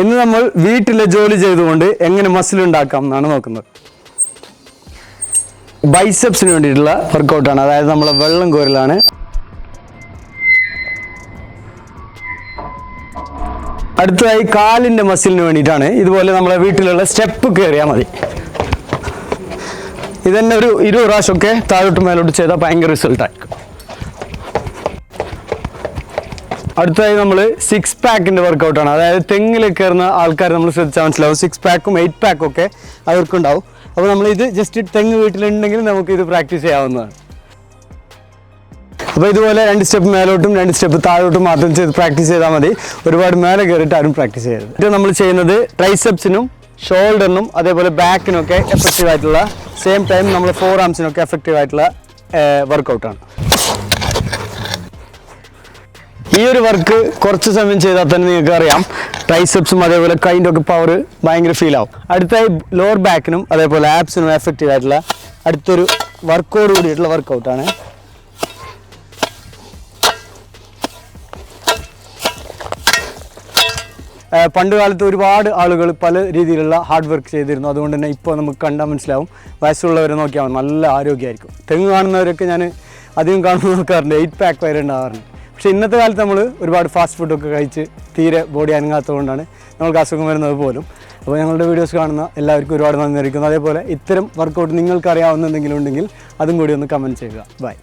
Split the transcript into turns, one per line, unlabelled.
ഇന്ന് നമ്മൾ വീട്ടിലെ ജോലി ചെയ്തുകൊണ്ട് എങ്ങനെ മസിൽ ഉണ്ടാക്കാം എന്നാണ് നോക്കുന്നത്. ബൈസെപ്സിന് വേണ്ടിയിട്ടുള്ള വർക്കൗട്ടാണ് അതായത് നമ്മളെ വെള്ളം കോരലാണ്. അടുത്തതായി കാലിന്റെ മസിലിന് വേണ്ടിയിട്ടാണ് ഇതുപോലെ നമ്മളെ വീട്ടിലുള്ള സ്റ്റെപ്പ് കയറിയാൽ മതി. ഇതന്നെ ഒരു ഇരുപത് പ്രാവശ്യമൊക്കെ താഴോട്ട് മേലോട്ട് ചെയ്താൽ ഭയങ്കര റിസൾട്ട് അടുത്തതായി നമ്മൾ സിക്സ് പാക്കിന്റെ വർക്കൗട്ടാണ് അതായത് തെങ്ങിൽ കയറുന്ന ആൾക്കാർ നമ്മൾ ശ്രദ്ധിച്ചാൽ മനസ്സിലാവും. സിക്സ് പാക്കും എയ്റ്റ് പാക്കും ഒക്കെ അവർക്കുണ്ടാവും. അപ്പോൾ നമ്മൾ ഇത് ജസ്റ്റ് തെങ്ങ് വീട്ടിലുണ്ടെങ്കിൽ നമുക്ക് ഇത് പ്രാക്ടീസ് ചെയ്യാവുന്നതാണ്. അപ്പോൾ ഇതുപോലെ രണ്ട് സ്റ്റെപ്പ് മേലോട്ടും രണ്ട് സ്റ്റെപ്പ് താഴോട്ടും മാത്രം ചെയ്ത് പ്രാക്ടീസ് ചെയ്താൽ മതി. ഒരുപാട് മേലെ കയറിയിട്ട് ആരും പ്രാക്ടീസ് ചെയ്യരുത്. ഇത് നമ്മൾ ചെയ്യുന്നത് ട്രൈസെപ്സിനും ഷോൾഡറിനും അതേപോലെ ബാക്കിനും ഒക്കെ എഫക്റ്റീവ് ആയിട്ടുള്ള സെയിം ടൈം നമ്മൾ ഫോർ ആംസിനൊക്കെ എഫക്റ്റീവ് ആയിട്ടുള്ള വർക്കൗട്ടാണ് ഈ ഒരു വർക്ക് കുറച്ച് സമയം ചെയ്താൽ തന്നെ നിങ്ങൾക്ക് അറിയാം. ട്രൈസെപ്സും അതേപോലെ കൈന്റെ ഒക്കെ പവർ ഭയങ്കര ഫീൽ ആവും. അടുത്തായി ലോവർ ബാക്കിനും അതേപോലെ ആപ്സിനും എഫക്റ്റീവ് ആയിട്ടുള്ള അടുത്തൊരു വർക്കോട് കൂടിയിട്ടുള്ള വർക്കൗട്ടാണ് പണ്ട് കാലത്ത് ഒരുപാട് ആളുകൾ പല രീതിയിലുള്ള ഹാർഡ് വർക്ക് ചെയ്തിരുന്നു. അതുകൊണ്ട് തന്നെ ഇപ്പോൾ നമുക്ക് കണ്ടാൽ മനസ്സിലാവും. വയസ്സുള്ളവരെ നോക്കിയാൽ നല്ല ആരോഗ്യമായിരിക്കും. തെങ്ങ് കാണുന്നവരൊക്കെ ഞാൻ അധികം കാണുന്ന നോക്കാറുണ്ട് എയ്റ്റ് പാക്ക് വരെ ഉണ്ടാവാറുണ്ട്. പക്ഷേ ഇന്നത്തെ കാലത്ത് നമ്മൾ ഒരുപാട് ഫാസ്റ്റ് ഫുഡൊക്കെ കഴിച്ച് തീരെ ബോഡി അനങ്ങാത്തതുകൊണ്ടാണ് നമുക്ക് അസുഖം വരുന്നത് പോലും. അപ്പോൾ ഞങ്ങളുടെ വീഡിയോസ് കാണുന്ന എല്ലാവർക്കും ഒരുപാട് നന്ദി അറിയിക്കുന്നു. അതേപോലെ ഇത്തരം വർക്കൗട്ട് നിങ്ങൾക്ക് അറിയാവുന്ന എന്തെങ്കിലും ഉണ്ടെങ്കിൽ അതും കൂടി ഒന്ന് കമന്റ് ചെയ്യുക. ബൈ